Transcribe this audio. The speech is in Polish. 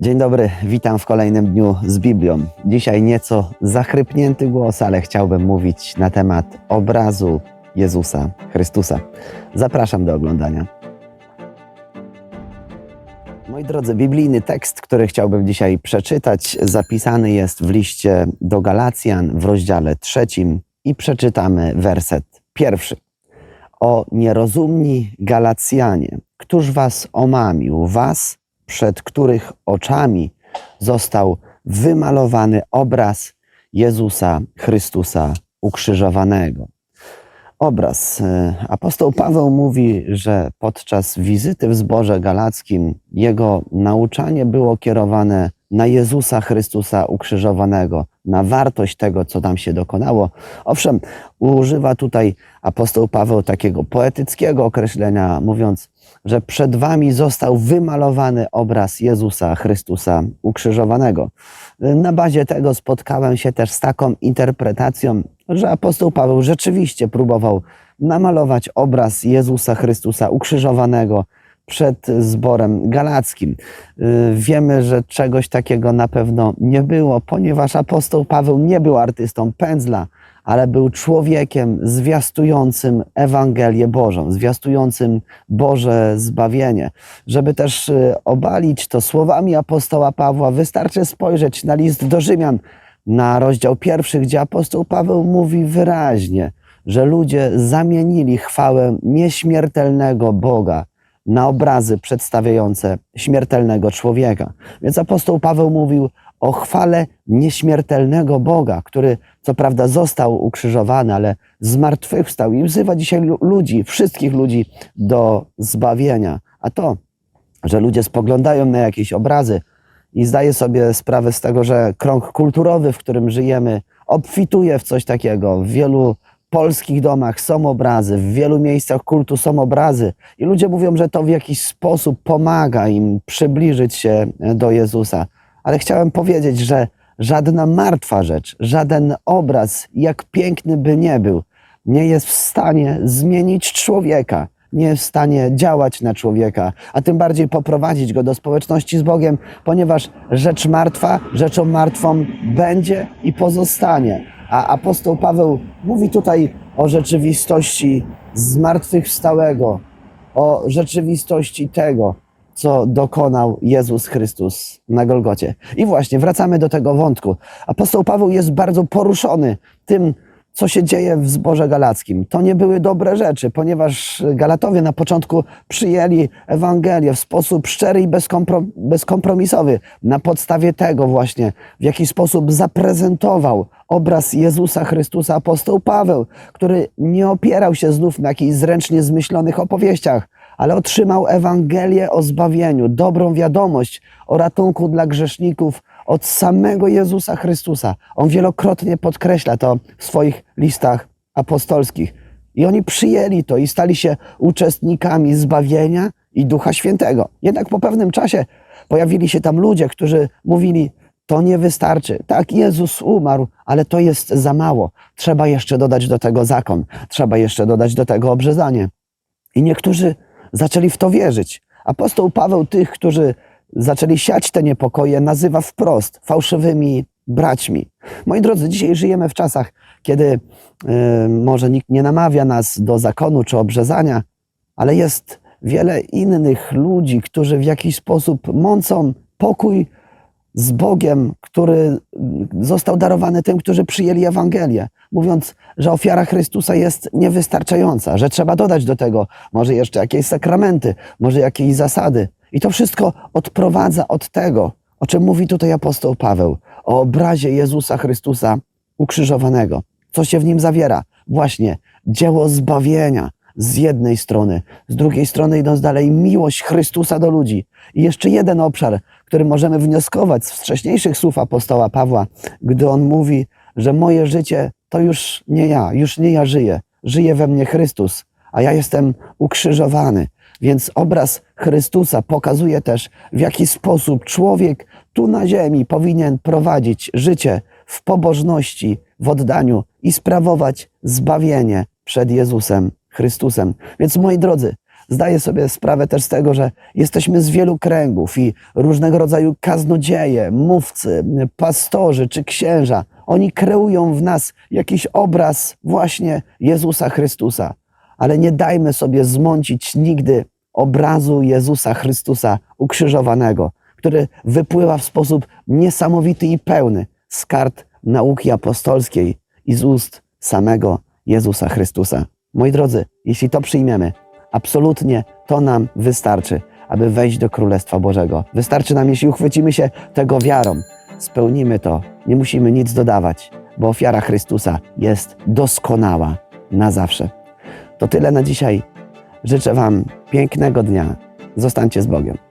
Dzień dobry, witam w kolejnym dniu z Biblią. Dzisiaj nieco zachrypnięty głos, ale chciałbym mówić na temat obrazu Jezusa Chrystusa. Zapraszam do oglądania. Moi drodzy, biblijny tekst, który chciałbym dzisiaj przeczytać, zapisany jest w liście do Galacjan w rozdziale trzecim i przeczytamy werset pierwszy. O nierozumni Galacjanie, któż was omamił, was, przed których oczami został wymalowany obraz Jezusa Chrystusa ukrzyżowanego. Obraz. E, Apostoł Paweł mówi, że podczas wizyty w zborze galackim jego nauczanie było kierowane na Jezusa Chrystusa ukrzyżowanego, na wartość tego, co tam się dokonało. Owszem, używa tutaj apostoł Paweł takiego poetyckiego określenia, mówiąc, że przed wami został wymalowany obraz Jezusa Chrystusa ukrzyżowanego. Na bazie tego spotkałem się też z taką interpretacją, że apostoł Paweł rzeczywiście próbował namalować obraz Jezusa Chrystusa ukrzyżowanego przed zborem galackim. Y, Wiemy, że czegoś takiego na pewno nie było, ponieważ apostoł Paweł nie był artystą pędzla, ale był człowiekiem zwiastującym Ewangelię Bożą, zwiastującym Boże zbawienie. Żeby też y, obalić to słowami apostoła Pawła, wystarczy spojrzeć na list do Rzymian, na rozdział pierwszy, gdzie apostoł Paweł mówi wyraźnie, że ludzie zamienili chwałę nieśmiertelnego Boga na obrazy przedstawiające śmiertelnego człowieka. Więc apostoł Paweł mówił o chwale nieśmiertelnego Boga, który co prawda został ukrzyżowany, ale zmartwychwstał i wzywa dzisiaj lu- ludzi, wszystkich ludzi do zbawienia. A to, że ludzie spoglądają na jakieś obrazy i zdaje sobie sprawę z tego, że krąg kulturowy, w którym żyjemy, obfituje w coś takiego. W wielu polskich domach są obrazy, w wielu miejscach kultu są obrazy i ludzie mówią, że to w jakiś sposób pomaga im przybliżyć się do Jezusa. Ale chciałem powiedzieć, że żadna martwa rzecz, żaden obraz, jak piękny by nie był, nie jest w stanie zmienić człowieka, nie jest w stanie działać na człowieka, a tym bardziej poprowadzić go do społeczności z Bogiem, ponieważ rzecz martwa, rzeczą martwą będzie i pozostanie. A apostoł Paweł mówi tutaj o rzeczywistości zmartwychwstałego, o rzeczywistości tego, co dokonał Jezus Chrystus na Golgocie. I właśnie wracamy do tego wątku. Apostoł Paweł jest bardzo poruszony tym, co się dzieje w zborze galackim. To nie były dobre rzeczy, ponieważ Galatowie na początku przyjęli Ewangelię w sposób szczery i bezkompro- bezkompromisowy. Na podstawie tego właśnie, w jaki sposób zaprezentował obraz Jezusa Chrystusa apostoł Paweł, który nie opierał się znów na jakichś zręcznie zmyślonych opowieściach, ale otrzymał Ewangelię o zbawieniu, dobrą wiadomość o ratunku dla grzeszników od samego Jezusa Chrystusa. On wielokrotnie podkreśla to w swoich listach apostolskich. I oni przyjęli to i stali się uczestnikami zbawienia i Ducha Świętego. Jednak po pewnym czasie pojawili się tam ludzie, którzy mówili: To nie wystarczy. Tak, Jezus umarł, ale to jest za mało. Trzeba jeszcze dodać do tego zakon, trzeba jeszcze dodać do tego obrzezanie. I niektórzy zaczęli w to wierzyć. Apostoł Paweł tych, którzy zaczęli siać te niepokoje, nazywa wprost fałszywymi braćmi. Moi drodzy, dzisiaj żyjemy w czasach, kiedy y, może nikt nie namawia nas do zakonu czy obrzezania, ale jest wiele innych ludzi, którzy w jakiś sposób mącą pokój z Bogiem, który został darowany tym, którzy przyjęli Ewangelię, mówiąc, że ofiara Chrystusa jest niewystarczająca, że trzeba dodać do tego może jeszcze jakieś sakramenty, może jakieś zasady. I to wszystko odprowadza od tego, o czym mówi tutaj apostoł Paweł, o obrazie Jezusa Chrystusa ukrzyżowanego. Co się w nim zawiera? Właśnie dzieło zbawienia z jednej strony, z drugiej strony idąc dalej, miłość Chrystusa do ludzi. I jeszcze jeden obszar, który możemy wnioskować z wcześniejszych słów apostoła Pawła, gdy on mówi, że moje życie to już nie ja, już nie ja żyję, żyje we mnie Chrystus, a ja jestem ukrzyżowany. Więc obraz Chrystusa pokazuje też, w jaki sposób człowiek tu na ziemi powinien prowadzić życie w pobożności, w oddaniu i sprawować zbawienie przed Jezusem Chrystusem. Więc moi drodzy, zdaję sobie sprawę też z tego, że jesteśmy z wielu kręgów i różnego rodzaju kaznodzieje, mówcy, pastorzy czy księża. Oni kreują w nas jakiś obraz właśnie Jezusa Chrystusa. Ale nie dajmy sobie zmącić nigdy obrazu Jezusa Chrystusa ukrzyżowanego, który wypływa w sposób niesamowity i pełny z kart nauki apostolskiej i z ust samego Jezusa Chrystusa. Moi drodzy, jeśli to przyjmiemy, absolutnie to nam wystarczy, aby wejść do Królestwa Bożego. Wystarczy nam, jeśli uchwycimy się tego wiarą, spełnimy to, nie musimy nic dodawać, bo ofiara Chrystusa jest doskonała na zawsze. To tyle na dzisiaj. Życzę Wam pięknego dnia. Zostańcie z Bogiem.